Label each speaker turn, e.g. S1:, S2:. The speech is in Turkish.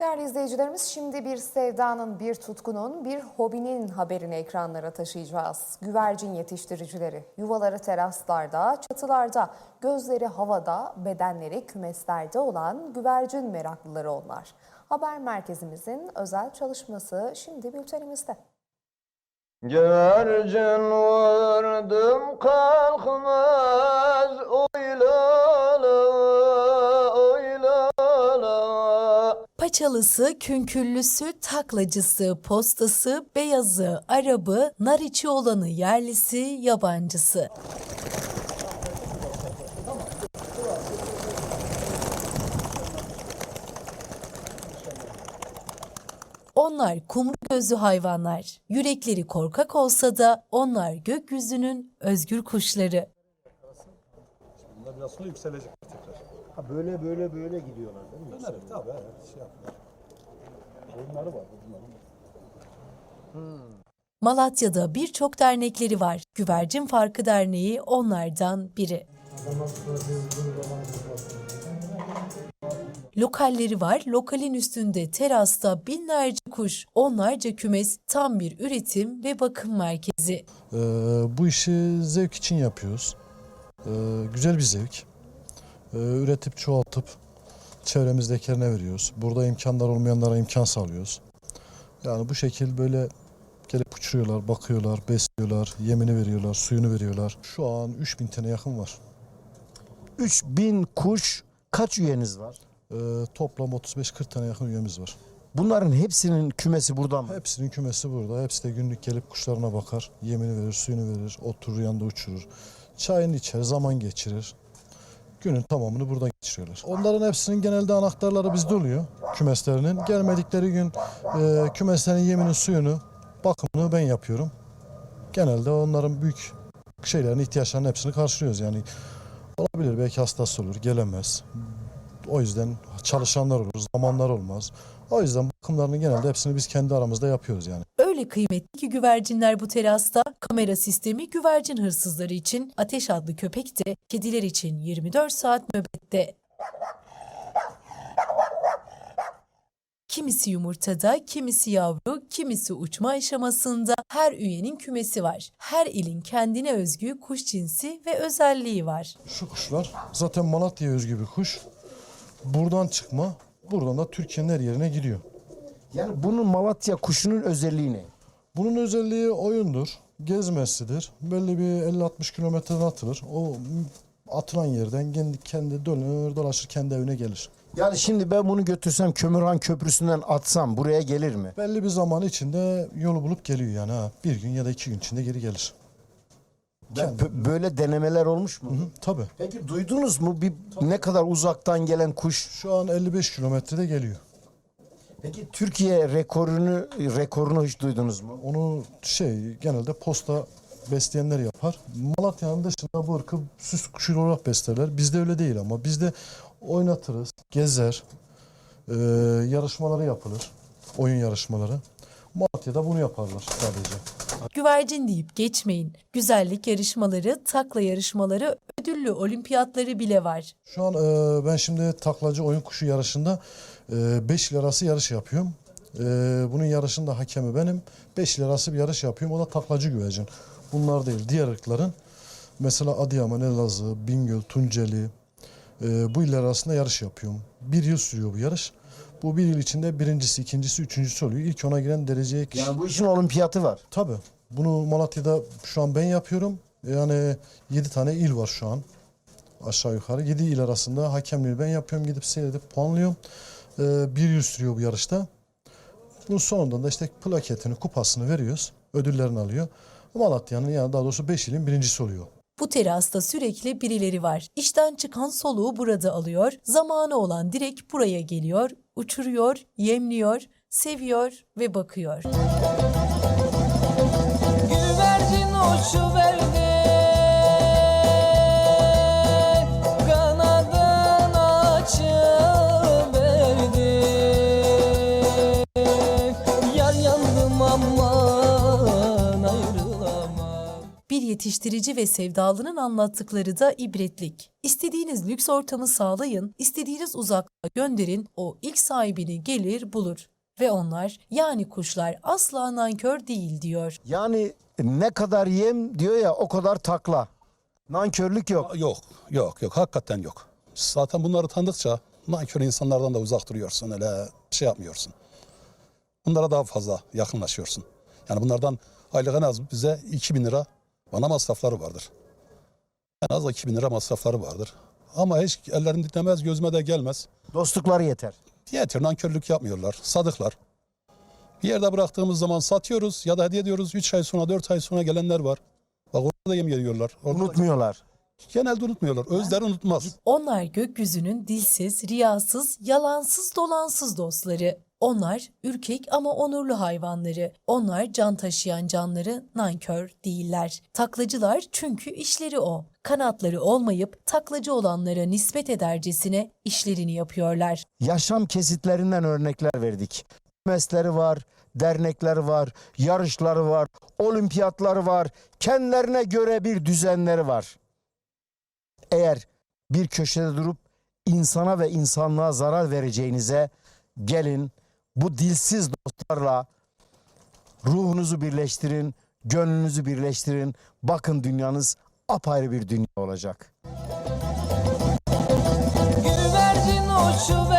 S1: Değerli izleyicilerimiz şimdi bir sevdanın, bir tutkunun, bir hobinin haberini ekranlara taşıyacağız. Güvercin yetiştiricileri yuvaları teraslarda, çatılarda, gözleri havada, bedenleri kümeslerde olan güvercin meraklıları onlar. Haber merkezimizin özel çalışması şimdi bültenimizde.
S2: Güvercin vurdum kalkmaz
S3: Paçalısı, künküllüsü, taklacısı, postası, beyazı, arabı, nar içi olanı, yerlisi, yabancısı. Onlar kumru gözlü hayvanlar. Yürekleri korkak olsa da onlar gökyüzünün özgür kuşları.
S4: Bunlar biraz sonra yükselecek tekrar.
S5: Ha böyle böyle böyle gidiyorlar değil mi?
S4: Dönerek tabii evet şey yaptılar. Oyunları var bunların.
S3: Malatya'da birçok dernekleri var. Güvercin Farkı Derneği onlardan biri. Lokalleri var. Lokalin üstünde terasta binlerce kuş, onlarca kümes, tam bir üretim ve bakım merkezi.
S6: Ee, bu işi zevk için yapıyoruz. Ee, güzel bir zevk. Ee, üretip çoğaltıp çevremizdekilerine veriyoruz. Burada imkanlar olmayanlara imkan sağlıyoruz. Yani bu şekil böyle gelip uçuruyorlar, bakıyorlar, besliyorlar, yemini veriyorlar, suyunu veriyorlar. Şu an 3000 tane yakın var.
S5: 3000 kuş kaç üyeniz var?
S6: Ee, toplam 35-40 tane yakın üyemiz var.
S5: Bunların hepsinin kümesi burada mı?
S6: Hepsinin kümesi burada. Hepsi de günlük gelip kuşlarına bakar. Yemini verir, suyunu verir, oturur yanında uçurur. Çayını içer, zaman geçirir. Günün tamamını burada geçiriyorlar. Onların hepsinin genelde anahtarları bizde oluyor. Kümeslerinin. Gelmedikleri gün e, kümeslerin yeminin suyunu, bakımını ben yapıyorum. Genelde onların büyük şeylerin, ihtiyaçlarının hepsini karşılıyoruz. Yani olabilir belki hastası olur, gelemez. O yüzden çalışanlar olur, zamanlar olmaz. O yüzden bakımlarını genelde hepsini biz kendi aramızda yapıyoruz yani.
S3: Öyle kıymetli ki güvercinler bu terasta, kamera sistemi güvercin hırsızları için, Ateş adlı köpek de kediler için 24 saat nöbette. Kimisi yumurtada, kimisi yavru, kimisi uçma aşamasında her üyenin kümesi var. Her ilin kendine özgü kuş cinsi ve özelliği var.
S6: Şu kuşlar zaten Malatya'ya özgü bir kuş. Buradan çıkma, buradan da Türkiye'nin her yerine gidiyor.
S5: Yani bunun Malatya kuşunun özelliği ne?
S6: Bunun özelliği oyundur, gezmesidir. Belli bir 50-60 kilometreden atılır. O atılan yerden kendi, kendi dönür, dolaşır, kendi evine gelir.
S5: Yani şimdi ben bunu götürsem Kömürhan Köprüsü'nden atsam buraya gelir mi?
S6: Belli bir zaman içinde yolu bulup geliyor yani ha. Bir gün ya da iki gün içinde geri gelir. Kendi.
S5: Bö- Böyle denemeler olmuş mu?
S6: Hı, tabii.
S5: Peki duydunuz mu bir ne kadar uzaktan gelen kuş?
S6: Şu an 55 kilometrede geliyor.
S5: Peki Türkiye rekorunu rekorunu hiç duydunuz mu?
S6: Onu şey genelde posta besleyenler yapar. Malatya'nın dışında bu ırkı süs kuşu olarak beslerler. Bizde öyle değil ama bizde oynatırız, gezer, e, yarışmaları yapılır. Oyun yarışmaları. Malatya'da bunu yaparlar sadece.
S3: Güvercin deyip geçmeyin. Güzellik yarışmaları, takla yarışmaları, ödüllü olimpiyatları bile var.
S6: Şu an e, ben şimdi taklacı oyun kuşu yarışında 5 il arası yarış yapıyorum. E, bunun yarışında hakemi benim. 5 il arası bir yarış yapıyorum. O da taklacı güvercin. Bunlar değil. Diğer ırkların mesela Adıyaman, Elazığ, Bingöl, Tunceli e, bu iller arasında yarış yapıyorum. Bir yıl sürüyor bu yarış. Bu bir yıl içinde birincisi, ikincisi, üçüncüsü oluyor. İlk ona giren dereceye kişi.
S5: Yani bu işin olimpiyatı var.
S6: Tabii. Bunu Malatya'da şu an ben yapıyorum. Yani 7 tane il var şu an. Aşağı yukarı. 7 il arasında hakemliği ben yapıyorum. Gidip seyredip puanlıyorum. Ee, bir yıl sürüyor bu yarışta. Bunun sonunda da işte plaketini, kupasını veriyoruz. Ödüllerini alıyor. Malatya'nın yani daha doğrusu 5 ilin birincisi oluyor.
S3: Bu terasta sürekli birileri var. İşten çıkan soluğu burada alıyor, zamanı olan direkt buraya geliyor, uçuruyor, yemliyor, seviyor ve bakıyor. Yetiştirici ve sevdalının anlattıkları da ibretlik. İstediğiniz lüks ortamı sağlayın, istediğiniz uzaklığa gönderin, o ilk sahibini gelir bulur. Ve onlar yani kuşlar asla nankör değil diyor.
S5: Yani ne kadar yem diyor ya o kadar takla. Nankörlük yok.
S7: Yok, yok, yok. Hakikaten yok. Zaten bunları tanıdıkça nankör insanlardan da uzak duruyorsun. Öyle şey yapmıyorsun. Bunlara daha fazla yakınlaşıyorsun. Yani bunlardan aylık en az bize 2000 lira bana masrafları vardır. En az 2000 lira masrafları vardır. Ama hiç ellerini dinlemez, gözüme de gelmez.
S5: Dostlukları yeter.
S7: Yeter, nankörlük yapmıyorlar, sadıklar. Bir yerde bıraktığımız zaman satıyoruz ya da hediye ediyoruz. 3 ay sonra, 4 ay sonra gelenler var. Bak orada da yem geliyorlar. Orada da-
S5: Unutmuyorlar.
S7: Genelde unutmuyorlar. Özleri unutmaz.
S3: Onlar gökyüzünün dilsiz, riyasız, yalansız, dolansız dostları. Onlar ürkek ama onurlu hayvanları. Onlar can taşıyan canları nankör değiller. Taklacılar çünkü işleri o. Kanatları olmayıp taklacı olanlara nispet edercesine işlerini yapıyorlar.
S5: Yaşam kesitlerinden örnekler verdik. Mesleri var, dernekler var, yarışları var, olimpiyatları var. Kendilerine göre bir düzenleri var. Eğer bir köşede durup insana ve insanlığa zarar vereceğinize gelin bu dilsiz dostlarla ruhunuzu birleştirin, gönlünüzü birleştirin. Bakın dünyanız apayrı bir dünya olacak.
S8: Güvercin uçuverdi